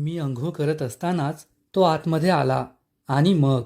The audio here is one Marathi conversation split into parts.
मी अंघोळ करत असतानाच तो आतमध्ये आला आणि मग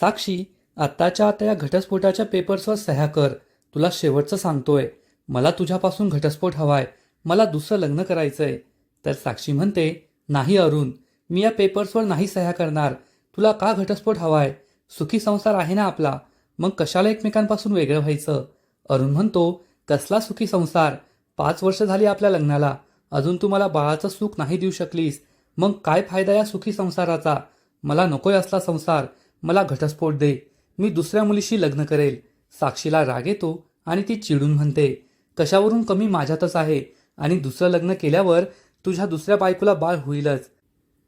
साक्षी आत्ताच्या आता या घटस्फोटाच्या पेपर्सवर सह्या कर. तुला शेवटचं सांगतोय. मला तुझ्यापासून घटस्फोट हवाय. मला दुसरं लग्न करायचंय. तर साक्षी म्हणते नाही अरुण मी या पेपर्सवर नाही सह्या करणार. तुला का घटस्फोट हवाय? सुखी संसार आहे ना आपला. मग कशाला एकमेकांपासून वेगळं व्हायचं? अरुण म्हणतो कसला सुखी संसार? पाच वर्ष झाली आपल्या लग्नाला. अजून तू मला बाळाचं सुख नाही देऊ शकलीस. मग काय फायदा या सुखी संसाराचा? मला नकोय असला संसार. मला घटस्फोट दे. मी दुसऱ्या मुलीशी लग्न करेल. साक्षीला राग येतो आणि ती चिडून म्हणते कशावरून कमी माझ्यातच आहे? आणि दुसरं लग्न केल्यावर तुझ्या दुसऱ्या बायकोला बाळ होईलच.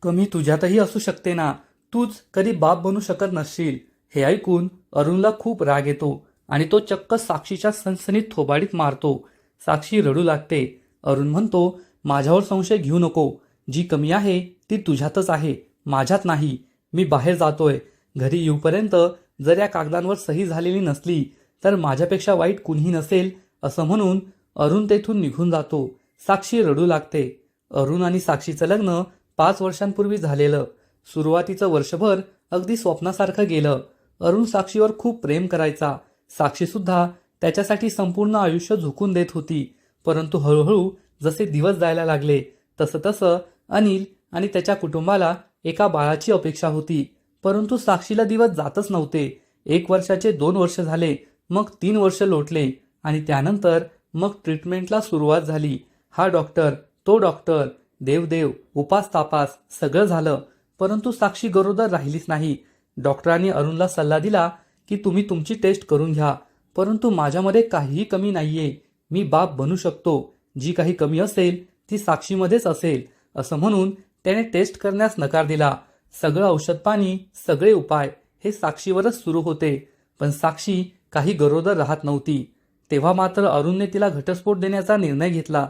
कमी तुझ्यातही असू शकते ना. तूच कधी बाप बनू शकत नसशील. हे ऐकून अरुणला खूप राग येतो आणि तो चक्क साक्षीच्या सनसनीत थोबाडीत मारतो. साक्षी रडू लागते. अरुण म्हणतो माझ्यावर संशय घेऊ नको. जी कमी आहे ती तुझ्यातच आहे माझ्यात नाही. मी बाहेर जातोय. घरी येऊपर्यंत जर या कागदांवर सही झालेली नसली तर माझ्यापेक्षा वाईट कुणीही नसेल असं म्हणून अरुण तेथून निघून जातो. साक्षी रडू लागते. अरुण आणि साक्षीचं लग्न पाच वर्षांपूर्वी झालेलं. सुरुवातीचं वर्षभर अगदी स्वप्नासारखं गेलं. अरुण साक्षीवर खूप प्रेम करायचा. साक्षी सुद्धा त्याच्यासाठी संपूर्ण आयुष्य झुकून देत होती. परंतु हळूहळू जसे दिवस जायला लागले तसं तसं अनिल आणि त्याच्या कुटुंबाला एका बाळाची अपेक्षा होती. परंतु साक्षीला दिवस जातच नव्हते. एक वर्षाचे दोन वर्ष झाले मग तीन वर्ष लोटले आणि त्यानंतर मग ट्रीटमेंटला सुरुवात झाली. हा डॉक्टर तो डॉक्टर देवदेव उपास तापास सगळं झालं. परंतु साक्षी गरोदर राहिलीच नाही. डॉक्टरांनी अरुणला सल्ला दिला की तुम्ही तुमची टेस्ट करून घ्या. परंतु माझ्यामध्ये काहीही कमी नाहीये. मी बाप बनू शकतो. जी काही कमी असेल ती साक्षीमध्येच असेल. असं म्हणून त्याने टेस्ट करण्यास नकार दिला. सगळं औषध पाणी सगळे उपाय हे साक्षीवरच सुरू होते पण साक्षी काही गरोदर राहत नव्हती. तेव्हा मात्र अरुणने तिला घटस्फोट देण्याचा निर्णय घेतला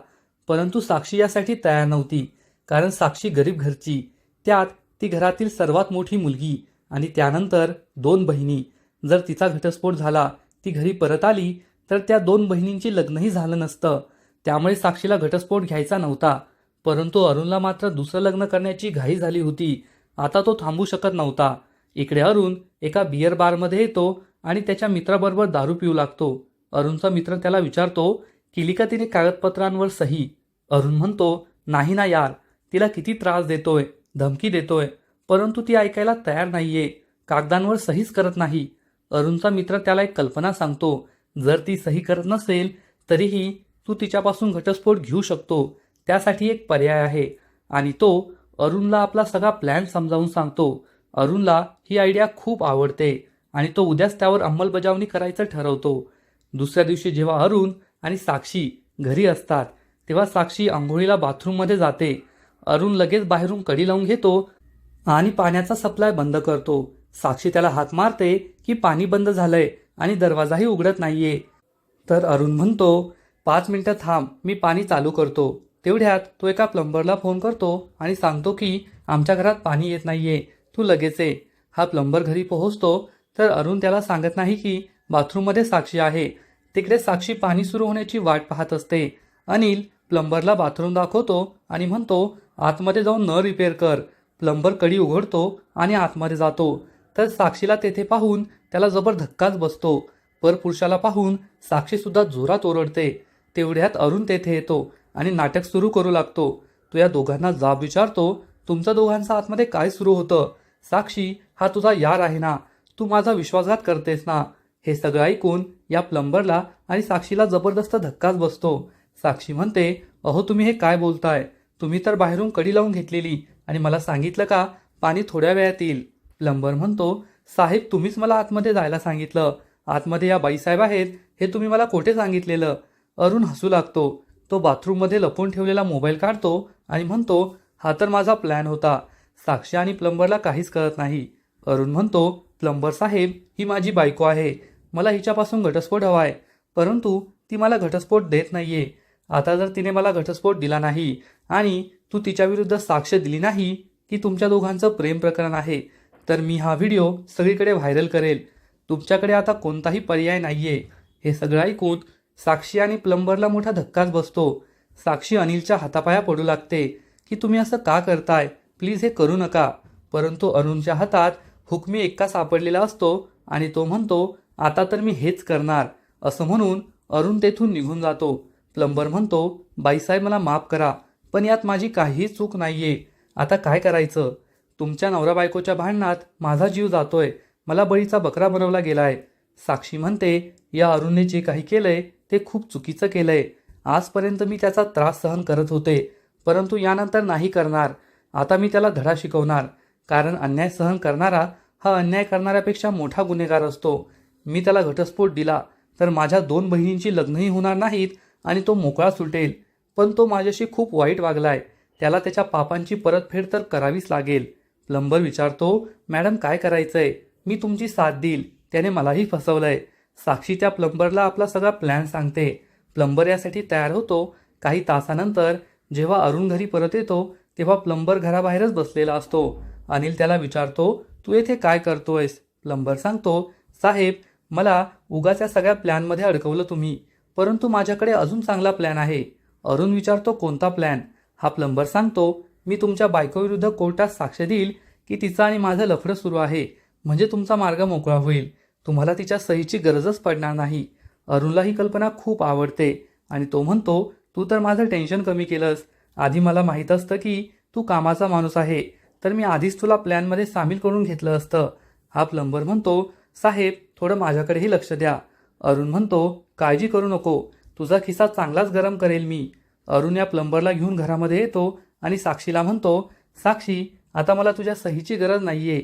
परंतु साक्षी यासाठी तयार नव्हती कारण साक्षी गरीब घरची. त्यात ती घरातील सर्वात मोठी मुलगी आणि त्यानंतर दोन बहिणी. जर तिचा घटस्फोट झाला ती घरी परत आली तर त्या दोन बहिणींची लग्नही झालं नसतं. त्यामुळे साक्षीला घटस्फोट घ्यायचा नव्हता. परंतु अरुणला मात्र दुसरं लग्न करण्याची घाई झाली होती. आता तो थांबू शकत नव्हता. इकडे अरुण एका बियर बारमध्ये येतो आणि त्याच्या मित्राबरोबर दारू पिऊ लागतो. अरुणचा मित्र त्याला विचारतो केली का तिने कागदपत्रांवर सही? अरुण म्हणतो नाही ना यार तिला किती त्रास देतोय धमकी देतोय परंतु ती ऐकायला तयार नाहीये कागदांवर सहीच करत नाही. अरुणचा मित्र त्याला एक कल्पना सांगतो जर ती सही करत नसेल तरीही तू तिच्यापासून घटस्फोट घेऊ शकतो. त्यासाठी एक पर्याय आहे. आणि तो अरुणला आपला सगळा प्लॅन समजावून सांगतो. अरुणला ही आयडिया खूप आवडते आणि तो उद्याच त्यावर अंमलबजावणी करायचं ठरवतो. दुसऱ्या दिवशी जेव्हा अरुण आणि साक्षी घरी असतात तेव्हा साक्षी आंघोळीला बाथरूममध्ये जाते. अरुण लगेच बाहेरून कडी लावून घेतो आणि पाण्याचा सप्लाय बंद करतो. साक्षी त्याला हात मारते की पाणी बंद झालंय आणि दरवाजाही उघडत नाहीये. तर अरुण म्हणतो पाच मिनिटं थांब मी पाणी चालू करतो. तेवढ्यात तो एका प्लंबरला फोन करतो आणि सांगतो की आमच्या घरात पाणी येत नाहीये तू लगेच ये. हा प्लंबर घरी पोहोचतो तर अरुण त्याला सांगत नाही की बाथरूममध्ये साक्षी आहे. तिकडे साक्षी पाणी सुरू होण्याची वाट पाहत असते. अनिल प्लंबरला बाथरूम दाखवतो आणि म्हणतो आतमध्ये जाऊन न रिपेअर कर. प्लंबर कडी उघडतो आणि आतमध्ये जातो. तर साक्षीला तेथे पाहून त्याला जबर धक्काच बसतो. परपुरुषाला पाहून साक्षीसुद्धा जोरात ओरडते. तेवढ्यात अरुण तेथे येतो. आणि नाटक सुरू करू लागतो. तो या दोघांना जाब विचारतो तुमचा दोघांचा आतमध्ये काय सुरू होतं? साक्षी हा तुझा यार आहे ना? तू माझा विश्वासघात करतेस ना? हे सगळं ऐकून या प्लंबरला आणि साक्षीला जबरदस्त धक्काच बसतो. साक्षी म्हणते अहो तुम्ही हे काय बोलताय? तुम्ही तर बाहेरून कडी लावून घेतलेली आणि मला सांगितलं का पाणी थोड्या वेळात येईल. प्लंबर म्हणतो साहेब तुम्हीच मला आतमध्ये जायला सांगितलं. आतमध्ये या बाईसाहेब आहेत हे तुम्ही मला कोठे सांगितलेलं? अरुण हसू लागतो. तो बाथरूममध्ये लपून ठेवलेला मोबाईल काढतो आणि म्हणतो हा तर माझा प्लॅन होता. साक्षी आणि प्लंबरला काहीच कळत नाही. अरुण म्हणतो प्लंबर साहेब ही माझी बायको आहे. मला हिच्यापासून घटस्फोट हवा आहे परंतु ती मला घटस्फोट देत नाहीये. आता जर तिने मला घटस्फोट दिला नाही आणि तू तिच्याविरुद्ध साक्ष दिली नाही की तुमच्या दोघांचं प्रेम प्रकरण आहे तर मी हा व्हिडिओ सगळीकडे व्हायरल करेल. तुमच्याकडे आता कोणताही पर्याय नाहीये. हे सगळं ऐकून साक्षी आणि प्लंबरला मोठा धक्काच बसतो. साक्षी अनिलच्या हातापाया पडू लागते की तुम्ही असं का करताय? प्लीज हे करू नका. परंतु अरुणच्या हातात हुकमी एक्का सापडलेला असतो आणि तो म्हणतो आता तर मी हेच करणार. असं म्हणून अरुण तेथून निघून जातो. प्लंबर म्हणतो बाईसाहेब मला माफ करा पण यात माझी काहीही चूक नाहीये. आता काय करायचं? तुमच्या नवरा बायकोच्या भांडणात माझा जीव जातोय. मला बळीचा बकरा बनवला गेलाय. साक्षी म्हणते या अरुणने जे काही केलंय ते खूप चुकीचं केलं आहे आजपर्यंत मी त्याचा त्रास सहन करत होते परंतु यानंतर नाही करणार. आता मी त्याला धडा शिकवणार कारण अन्याय सहन करणारा हा अन्याय करणाऱ्यापेक्षा मोठा गुन्हेगार असतो. मी त्याला घटस्फोट दिला तर माझ्या दोन बहिणींची लग्नही होणार नाहीत आणि तो मोकळा सुटेल. पण तो माझ्याशी खूप वाईट वागलाय. त्याला त्याच्या पापांची परतफेड तर करावीच लागेल. प्लंबर विचारतो मॅडम काय करायचंय? मी तुमची साथ देईल. त्याने मलाही फसवलंय. साक्षी त्या प्लंबरला आपला सगळा प्लॅन सांगते. प्लंबर यासाठी तयार होतो. काही तासानंतर जेव्हा अरुण घरी परत येतो तेव्हा प्लंबर घराबाहेरच बसलेला असतो. अनिल त्याला विचारतो तू येथे काय करतोयस? प्लंबर सांगतो साहेब मला उगाच या सगळ्या प्लॅनमध्ये अडकवलं तुम्ही परंतु माझ्याकडे अजून चांगला प्लॅन आहे. अरुण विचारतो कोणता प्लॅन? हा प्लंबर सांगतो मी तुमच्या बायकोविरुद्ध कोर्टात साक्ष देईल की तिचं आणि माझं लफडं सुरू आहे. म्हणजे तुमचा मार्ग मोकळा होईल. तुम्हाला तिच्या सहीची गरजच पडणार नाही. अरुणला ही कल्पना खूप आवडते आणि तो म्हणतो तू तर माझं टेन्शन कमी केलंस. आधी मला माहीत असतं की तू कामाचा माणूस आहे तर मी आधीच तुला प्लॅनमध्ये सामील करून घेतलं असतं. हा प्लंबर म्हणतो साहेब थोडं माझ्याकडेही लक्ष द्या. अरुण म्हणतो काळजी करू नको तुझा खिसा चांगलाच गरम करेल मी. अरुण या प्लंबरला घेऊन घरामध्ये येतो आणि साक्षीला म्हणतो साक्षी आता मला तुझ्या सहीची गरज नाहीये.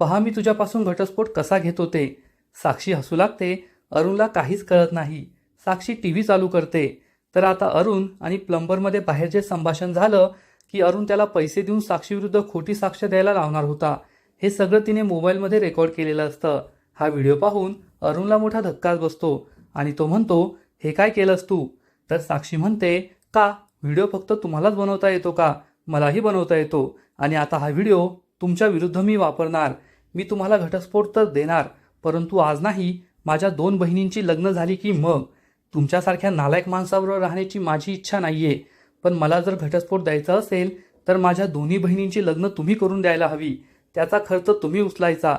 पहा मी तुझ्यापासून घटस्फोट कसा घेत होते. साक्षी हसू लागते अरुणला काहीच कळत नाही. साक्षी टी व्ही चालू करते. तर आता अरुण आणि प्लंबरमध्ये बाहेर जे संभाषण झालं की अरुण त्याला पैसे देऊन साक्षीविरुद्ध खोटी साक्ष द्यायला लावणार होता हे सगळं तिने मोबाईलमध्ये रेकॉर्ड केलेलं असतं. हा व्हिडिओ पाहून अरुणला मोठा धक्काच बसतो आणि तो म्हणतो हे काय केलंस तू? तर साक्षी म्हणते का व्हिडिओ फक्त तुम्हालाच बनवता येतो का? मलाही बनवता येतो आणि आता हा व्हिडिओ तुमच्या विरुद्ध मी वापरणार. मी तुम्हाला घटस्फोट तर देणार परंतु आज नाही माझ्या दोन बहिणींची लग्न झाली की मग? तुमच्यासारख्या नालायक माणसाबरोबर राहण्याची माझी इच्छा नाहीये. पण मला जर घटस्फोट द्यायचा असेल तर माझ्या दोन्ही बहिणींची लग्न तुम्ही करून द्यायला हवी. त्याचा खर्च तुम्ही उचलायचा.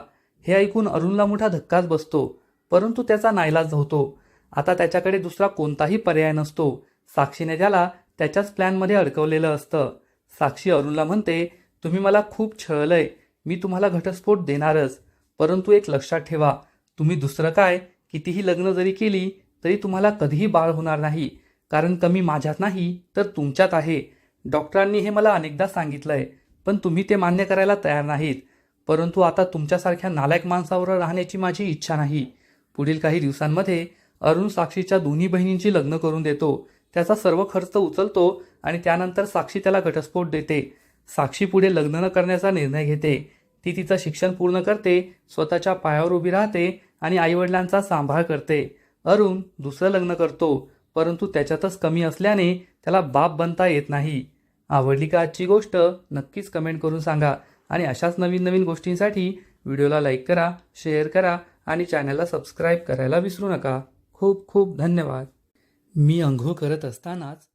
हे ऐकून अरुणला मोठा धक्काच बसतो. परंतु त्याचा नाईलाज होतो. आता त्याच्याकडे दुसरा कोणताही पर्याय नसतो. साक्षीने त्याला त्याच्याच प्लॅनमध्ये अडकवलेलं असतं. साक्षी अरुणला म्हणते तुम्ही मला खूप छळलंय. मी तुम्हाला घटस्फोट देणारच. परंतु एक लक्षात ठेवा तुम्ही दुसरं काय? कितीही लग्न जरी केली तरी तुम्हाला कधीही बाळ होणार नाही. कारण कमी माझ्यात नाही तर तुमच्यात आहे. डॉक्टरांनी हे मला अनेकदा सांगितलंय पण तुम्ही ते मान्य करायला तयार नाहीत. परंतु आता तुमच्यासारख्या नालायक माणसावर राहण्याची माझी इच्छा नाही. पुढील काही दिवसांमध्ये अरुण साक्षीच्या दोन्ही बहिणींची लग्न करून देतो. त्याचा सर्व खर्च उचलतो आणि त्यानंतर साक्षी त्याला घटस्फोट देते. साक्षी पुढे लग्न न करण्याचा निर्णय घेते. ती तिचं शिक्षण पूर्ण करते स्वतःच्या पायावर उभी राहते आणि आईवडिलांचा सांभाळ करते. अरुण दुसरं लग्न करतो परंतु त्याच्यातच कमी असल्याने त्याला बाप बनता येत नाही. आवडली का आजची गोष्ट? नक्कीच कमेंट करून सांगा. आणि अशाच नवीन नवीन गोष्टींसाठी व्हिडिओला लाईक करा शेअर करा आणि चॅनलला सबस्क्राईब करायला विसरू नका. खूप खूप धन्यवाद. मी अंघोळ करत असतानाच